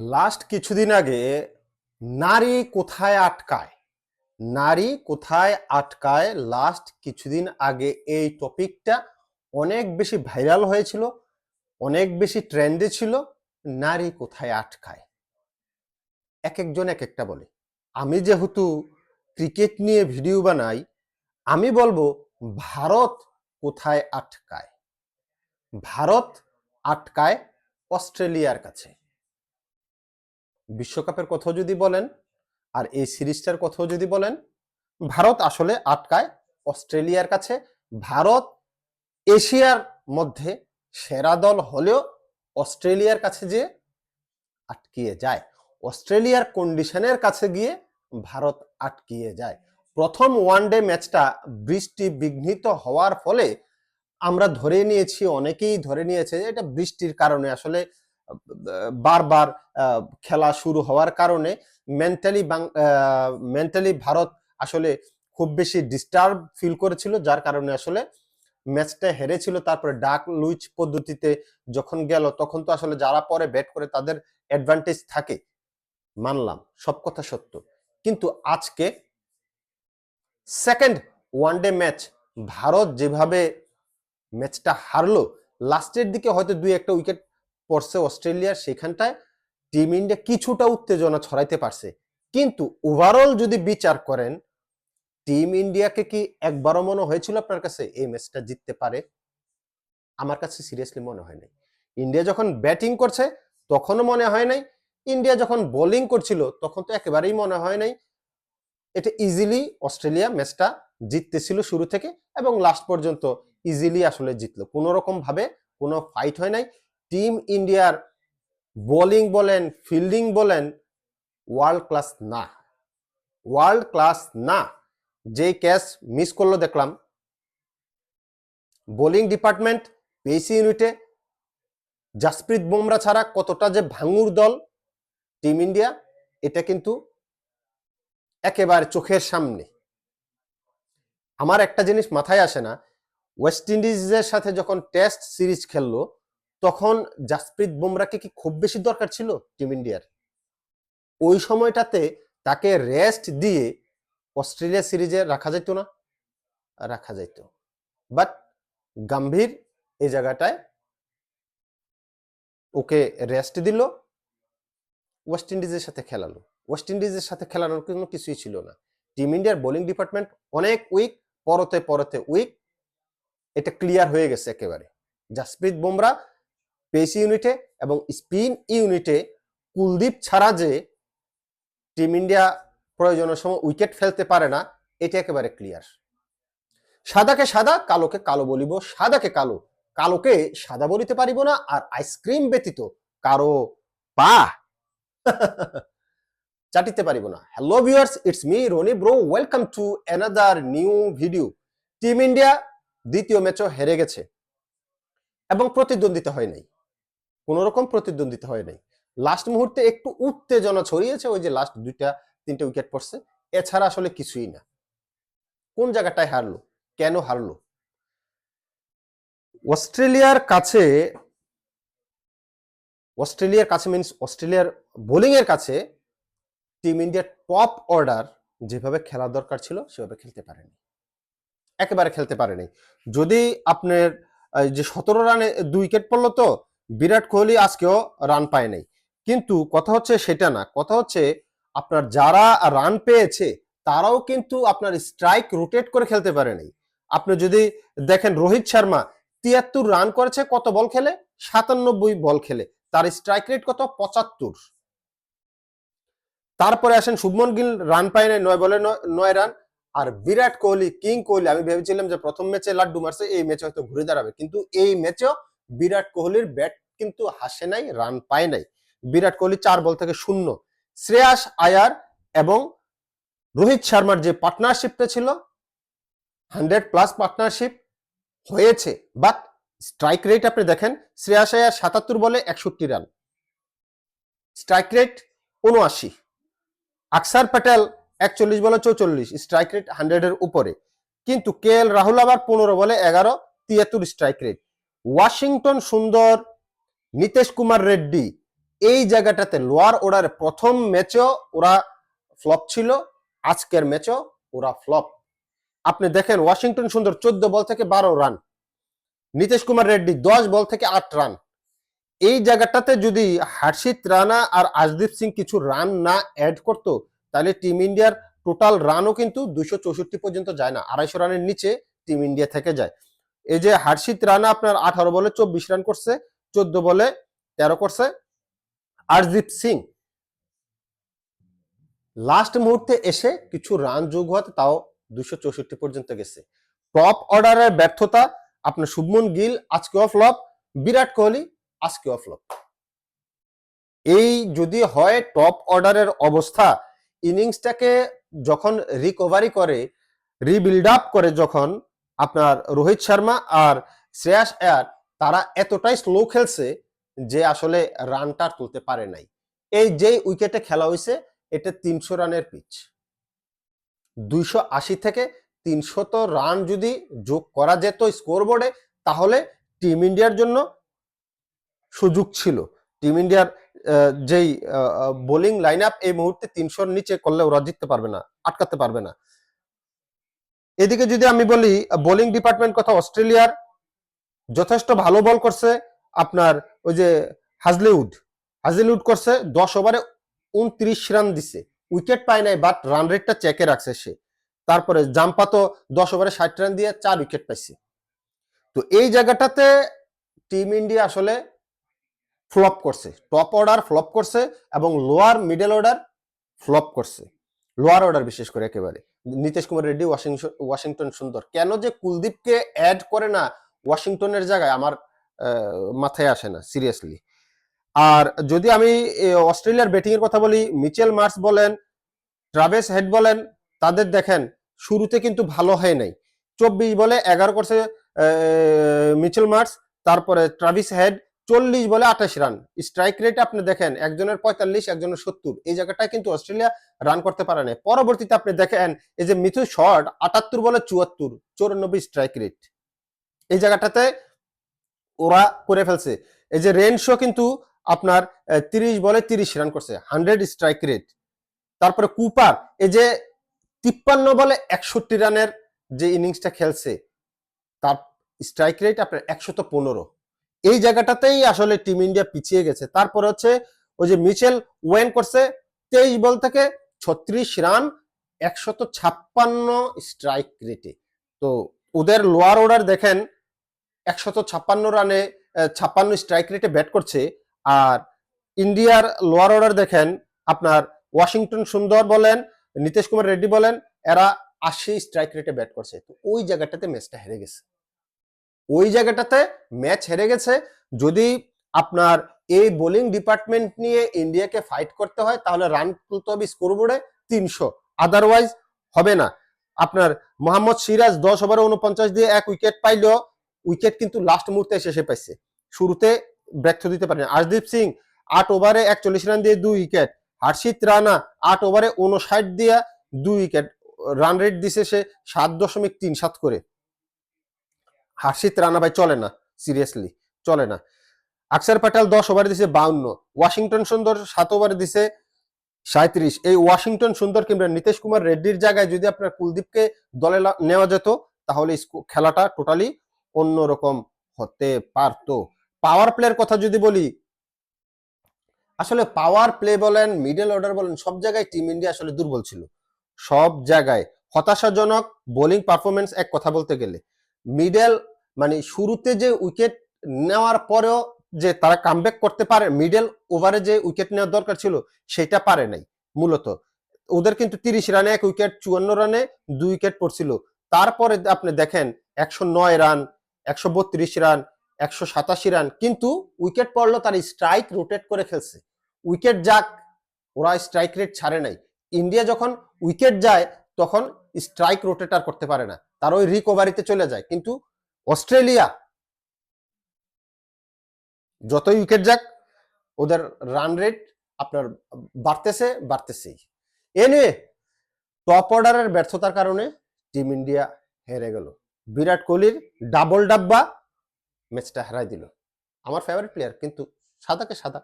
Last কিছুদিন আগে নারী কোথায় আটকায়? নারী কোথায় আটকায়? লাস্ট কিছুদিন আগে এই টপিকটা অনেক বেশি ভাইরাল হয়েছিল, অনেক বেশি ট্রেন্ডে ছিল, নারী কোথায় আটকায়? এক একজন এক একটা বলে। আমি যেহেতু ক্রিকেট নিয়ে ভিডিও বানাই, আমি বলব ভারত কোথায় আটকায়? ভারত আটকায় অস্ট্রেলিয়ার কাছে। বিশ্বকাপের কথাও যদি বলেন আর এই সিরিজটার কথাও যদি বলেন, ভারত আসলে আটকায় অস্ট্রেলিয়ার কাছে। ভারত এশিয়ার মধ্যে সেরা দল হলেও অস্ট্রেলিয়ার কাছে যে আটকিয়ে যায়, অস্ট্রেলিয়ার কন্ডিশনের কাছে গিয়ে ভারত আটকিয়ে যায়। প্রথম ওয়ানডে ম্যাচটা বৃষ্টি বিঘ্নিত হওয়ার ফলে আমরা ধরে নিয়েছি, অনেকেই ধরে নিয়েছে যে এটা বৃষ্টির কারণে। আসলে বারবার খেলা শুরু হওয়ার কারণে মেন্টালি মেন্টালি ভারত আসলে খুব বেশি ডিস্টার্ব ফিল করেছিল, যার কারণে আসলে ম্যাচটা হেরেছিল। তারপরে ডাক লুইচ পদ্ধতিতে যখন গেল, তখন তো আসলে যারা পরে ব্যাট করে তাদের অ্যাডভান্টেজ থাকে। মানলাম, সব কথা সত্য। কিন্তু আজকে সেকেন্ড ওয়ানডে ম্যাচ ভারত যেভাবে ম্যাচটা হারলো লাস্টের দিকে হয়তো দুই একটা উইকেট পড়ছে অস্ট্রেলিয়ার সেখানটায় টিম ইন্ডিয়া কিছুটা উত্তেজনা ছড়াইতে পারছে। কিন্তু ওভারঅল যদি বিচার করেন, টিম ইন্ডিয়াকে কি একবারও মনে হয়েছিল আপনার কাছে এই ম্যাচটা জিততে পারে? আমার কাছে সিরিয়াসলি মনে হয় নাই। ইন্ডিয়া যখন ব্যাটিং করছে, তখনও মনে হয় নাই। ইন্ডিয়া যখন বোলিং করছিল, তখন তো একেবারেই মনে হয় নাই। এটা ইজিলি অস্ট্রেলিয়া ম্যাচটা জিততেছিল শুরু থেকে এবং লাস্ট পর্যন্ত ইজিলি আসলে জিতলো। কোনো রকম ভাবে কোনো ফাইট হয় নাই। টিম ইন্ডিয়ার বোলিং বলেন, ফিল্ডিং বলেন ওয়ার্ল্ড ক্লাস না। ওয়ার্ল্ড ক্লাস না। যে ক্যাচ মিস করল দেখলাম। বোলিং ডিপার্টমেন্ট পেসি ইউনিটে জাসপ্রীত বুমরা ছাড়া কতটা যে ভাঙুর দল টিম ইন্ডিয়া, এটা কিন্তু একেবারে চোখের সামনে। আমার একটা জিনিস মাথায় আসে না ওয়েস্ট ইন্ডিজের সাথে যখন টেস্ট সিরিজ খেললো তখন জাসপ্রীত বুমরাকে কি খুব বেশি দরকার ছিল টিম ইন্ডিয়ার? ওই সময়টাতে তাকে রেস্ট দিয়ে অস্ট্রেলিয়া সিরিজে রাখা যেত না। রাখা যেত বাট গাম্ভীর এই জায়গাটায় ওকে রেস্ট দিল। ওয়েস্ট ইন্ডিজের সাথে খেলালো। ওয়েস্ট ইন্ডিজের সাথে খেলানোর কোনো কিছুই ছিল না। টিম ইন্ডিয়ার বোলিং ডিপার্টমেন্ট অনেক উইক পরতে পরতে উইক এটা ক্লিয়ার হয়ে গেছে একেবারে। জাসপ্রীত বুমরা পেস ইউনিটে এবং স্পিন ইউনিটে কুলদীপ ছাড়া যে টিম ইন্ডিয়া প্রয়োজনের সময় উইকেট ফেলতে পারে না, এটা একেবারে ক্লিয়ার। সাদাকে সাদা, কালোকে কালো বলিব। সাদাকে কালো, কালোকে সাদা বলিতে পারিব না আর আইসক্রিম ব্যতীত কারও পা চাটিতে পারিব না। Hello viewers, it's me Roni bro. Welcome to another new video. Team India দ্বিতীয় ম্যাচও হেরে গেছে এবং প্রতিদ্বন্দ্বিতা হয় নাই। কোন রকম প্রতিদ্বন্দ্বিতা হয় নাই। লাস্ট মুহূর্তে একটু উত্তেজনা ছড়িয়েছে, ওই যে লাস্ট দুইটা, তিনটা উইকেট পড়ছে। এছাড়া আসলে কিছুই না। কোন জায়গাটায় হারলো? কেন হারলো? অস্ট্রেলিয়ার কাছে অস্ট্রেলিয়ার কাছে মিনস অস্ট্রেলিয়ার বোলিং এর কাছে টিম ইন্ডিয়ার টপ অর্ডার যেভাবে খেলা দরকার ছিল, সেভাবে খেলতে পারেনি। একেবারে খেলতে পারেনি। যদি আপনার যে সতেরো রানে দুই উইকেট পড়ল তো বিরাট কোহলি আজকেও রান পায় নাই। কিন্তু কথা হচ্ছে সেটা না, কথা হচ্ছে আপনার যারা রান পেয়েছে, তারাও কিন্তু আপনার স্ট্রাইক রোটেট করে খেলতে পারে নাই। আপনি যদি দেখেন রোহিত শর্মা তিয়াত্তর রান করেছে, কত বল খেলে? সাতানব্বই বল খেলে। তার স্ট্রাইক রেট কত? পঁচাত্তর। তারপরে আসেন শুভমন গিল রান পায় নাই, নয় বলে নয় রান আর বিরাট কোহলি, কিং কোহলি, আমি ভেবেছিলাম যে প্রথম ম্যাচে লাড্ডু মারছে, এই ম্যাচে হয়তো ঘুরে দাঁড়াবে। কিন্তু এই ম্যাচেও বিরাট কোহলির ব্যাট কিন্তু হাসে নাই, রান পায় নাই। বিরাট কোহলি চার বল থেকে শূন্য। শ্রেয়াস আয়ার এবং রোহিত শর্মার যে পার্টনারশিপটা ছিল, হান্ড্রেড প্লাস পার্টনারশিপ হয়েছে। বাট স্ট্রাইক রেট আপনি দেখেন, শ্রেয়াস আয়ার সাতাত্তর বলে একষট্টি রান। স্ট্রাইক রেট উনআশি। আকসার প্যাটেল একচল্লিশ বলে চৌচল্লিশ, স্ট্রাইক রেট হান্ড্রেডের উপরে। কিন্তু কে এল রাহুল আবার পনেরো বলে এগারো, তিয়াত্তর স্ট্রাইক রেট। ওয়াশিংটন সুন্দর নিতেশ কুমার রেড্ডি, এই জায়গাটাতে লোয়ার অর্ডারে প্রথম ম্যাচেও ওরা ফ্লপ ছিল, আজকের ম্যাচও ওরা ফ্লপ আপনি দেখেন ওয়াশিংটন সুন্দর চোদ্দ বল থেকে বারো রান নীতিশ কুমার রেড্ডি দশ বল থেকে আট রান এই জায়গাটাতে যদি হার্ষিত রানা আর আজদীপ সিং কিছু রান না অ্যাড করতো, তাহলে টিম ইন্ডিয়ার টোটাল রানও কিন্তু দুশো চৌষট্টি পর্যন্ত যায় না, আড়াইশো রানের নিচে টিম ইন্ডিয়া থেকে যায়। এই যে হার্ষিত রানা আপনার আঠারো বলে চব্বিশ রান করছে চোদ্দ বলে তেরো করছে। আরদীপ সিং লাস্ট মুহূর্তে এসে কিছু রান যোগ হওয়াতে তাও দুশো চৌষট্টি পর্যন্ত গেছে। টপ অর্ডারের ব্যর্থতা আপনার শুভমন গিল আজকেও ফ্লপ বিরাট কোহলি আজকেও ফ্লপ এই যদি হয় টপ অর্ডারের অবস্থা ইনিংসটাকে যখন রিকভারি করে রিবিল্ড আপ করে যখন আপনার রোহিত শর্মা আর শ্রেয়াস আয়ার তারা এতটাই স্লো খেলছে যে আসলে রানটা তুলতে পারে নাই। এই যে উইকেটে খেলা হয়েছে এটা তিনশো রানের পিচ দুইশো আশি থেকে তিনশত রান যদি যোগ করা যেত স্কোর বোর্ডে তাহলে টিম ইন্ডিয়ার জন্য সুযোগ ছিল। টিম ইন্ডিয়ার যেই বোলিং লাইন আপ এই মুহূর্তে তিনশোর নিচে করলে ওরা জিততে পারবে না, আটকাতে পারবে না। এদিকে যদি আমি বলি বোলিং ডিপার্টমেন্ট কথা, অস্ট্রেলিয়ার যথেষ্ট ভালো বল করছে আপনার ওই যে হাজলিউড। হাজলিউড করছে দশ ওভারে উনত্রিশ রান দিছে। উইকেট পায় নাই বাট রান রেটটা চেকে রাখছে সে। তারপরে জাম্পা তো দশ ওভারে ষাট রান দিয়ে চার উইকেট পাইছে। তো এই জায়গাটাতে টিম ইন্ডিয়া আসলে ফ্লপ করছে। টপ অর্ডার ফ্লপ করছে এবং লোয়ার মিডল অর্ডার ফ্লপ করছে। লোয়ার অর্ডার বিশেষ করে একেবারে। নীতিশ কুমার রেড্ডি ওয়াশিংটন সুন্দর। কেন যে কুলদীপকে অ্যাড করে না ওয়াশিংটনের জায়গায় আমার মাথায় আসে না সিরিয়াসলি আর যদি আমি অস্ট্রেলিয়ার ব্যাটিং এর কথা বলি, মিচেল মার্স বলেন, ট্রাভেস হেড বলেন, তাদের দেখেন, শুরুতে কিন্তু ভালো হয় নাই। চব্বিশ বলে এগারো করছে মিচেল মার্স, তারপরে ট্রাভিস হেড, চল্লিশ বলে আঠাশ রান। স্ট্রাইক রেট আপনি দেখেন, একজনের পঁয়তাল্লিশ, একজনের সত্তর। এই জায়গাটায় কিন্তু অস্ট্রেলিয়া রান করতে পারে না পরবর্তীতে আপনি দেখেন, এই যে মিথু শর্ট আটাত্তর বলে চুয়াত্তর, চৌরানব্বই স্ট্রাইক রেট। এই জায়গাটাতে ওরা করে ফেলছে। এই যে রেন শো কিন্তু আপনার তিরিশ বলে তিরিশ রান করছে হান্ড্রেড স্ট্রাইক রেট তারপরে কুপার, এই যে তিপ্পান্ন বলে একষট্টি রানের যে ইনিংসটা খেলছে, তার স্ট্রাইক রেট আপনার একশত পনেরো। এই জায়গাটাতেই আসলে টিম ইন্ডিয়া পিছিয়ে গেছে। তারপরে হচ্ছে ওই যে মিচেল ওয়েন করছে, তেইশ বল থেকে ছত্রিশ রান একশত ছাপ্পান্ন স্ট্রাইক রেটে তো ওদের লোয়ার অর্ডার দেখেন একশত ছাপ্পান্ন রানে ছাপ্পান্ন স্ট্রাইক রেটে ব্যাট করছে। আর ইন্ডিয়ার লোয়ার অর্ডার দেখেন, আপনার ওয়াশিংটন সুন্দর বলেন, নীতিশ কুমার রেড্ডি বলেন, এরা আশি স্ট্রাইক রেটে ব্যাট করছে। তো ওই জায়গাটাতে ম্যাচটা হেরে গেছে। ওই জায়গাটাতে ম্যাচ হেরে গেছে। যদি আপনার এই বোলিং ডিপার্টমেন্ট নিয়ে ইন্ডিয়াকে ফাইট করতে হয়, তাহলে রান তুলতে হবে স্কোর বোর্ডে তিনশো। আদারওয়াইজ হবে না। আপনার মোহাম্মদ সিরাজ দশ ওভারে উনপঞ্চাশ দিয়ে এক উইকেট পাইলেও উইকেট কিন্তু লাস্ট মুহূর্তে এসে পাইছে। শুরুতে ব্যর্থ দিতে পারেন। আশদীপ সিং আট ওভারে একচল্লিশ রান দিয়ে দুই উইকেট হর্ষিত রানা আট ওভারে উনষাট দিয়ে দুই উইকেট রান রেট দিছে সে সাত দশমিক তিন সাত করে। হর্ষিত রানা ভাই চলে না সিরিয়াসলি চলে না। আকসার প্যাটেল দশ ওভারে দিছে বাউন্ন। ওয়াশিংটন সুন্দর সাত ওভারে দিছে সাঁত্রিশ এই ওয়াশিংটন সুন্দর কিংবা নীতিশ কুমার রেড্ডির জায়গায় যদি আপনার কুলদীপকে দলে নেওয়া যেত, তাহলে খেলাটা টোটালি অন্যরকম হতে পারতো। পাওয়ার প্লের কথা যদি বলি, আসলে পাওয়ার প্লে বলেন মিডল অর্ডার বলেন, সব জায়গায় টিম ইন্ডিয়া আসলে দুর্বল ছিল। সব জায়গায় হতাশাজনক বোলিং পারফরমেন্স এক কথা বলতে গেলে। মিডল মানে শুরুতে যে উইকেট নেওয়ার পরেও যে তারা কামব্যাক করতে পারে মিডল ওভারে যে উইকেট নেওয়ার দরকার ছিল, সেটা পারে নাই, মূলত। ওদের কিন্তু তিরিশ রানে এক উইকেট চুয়ান্ন রানে দুই উইকেট পড়ছিল। তারপরে আপনি দেখেন, একশো নয় রান একশো বত্রিশ রান একশো সাতাশি রান কিন্তু উইকেট পড়ল তার স্ট্রাইক রোটেট করে খেলছে। উইকেট যাক, ওরা স্ট্রাইক রেট ছাড়ে নাই। ইন্ডিয়া যখন উইকেট যায়, তখন স্ট্রাইক রোটেট আর করতে পারে না। তার ওই রিকভারিতে চলে যায়। কিন্তু অস্ট্রেলিয়া যতই উইকেট যাক, ওদের রান রেট আপনার বাড়তেছে, বাড়তেছেই। এ নিয়ে টপ অর্ডারের ব্যর্থতার কারণে টিম ইন্ডিয়া হেরে গেল। বিরাট কোহলির ডাবল ডাব্বা ম্যাচটা হারাই দিল। আমার ফেভারিট প্লেয়ার কিন্তু সাদাকে সাদা।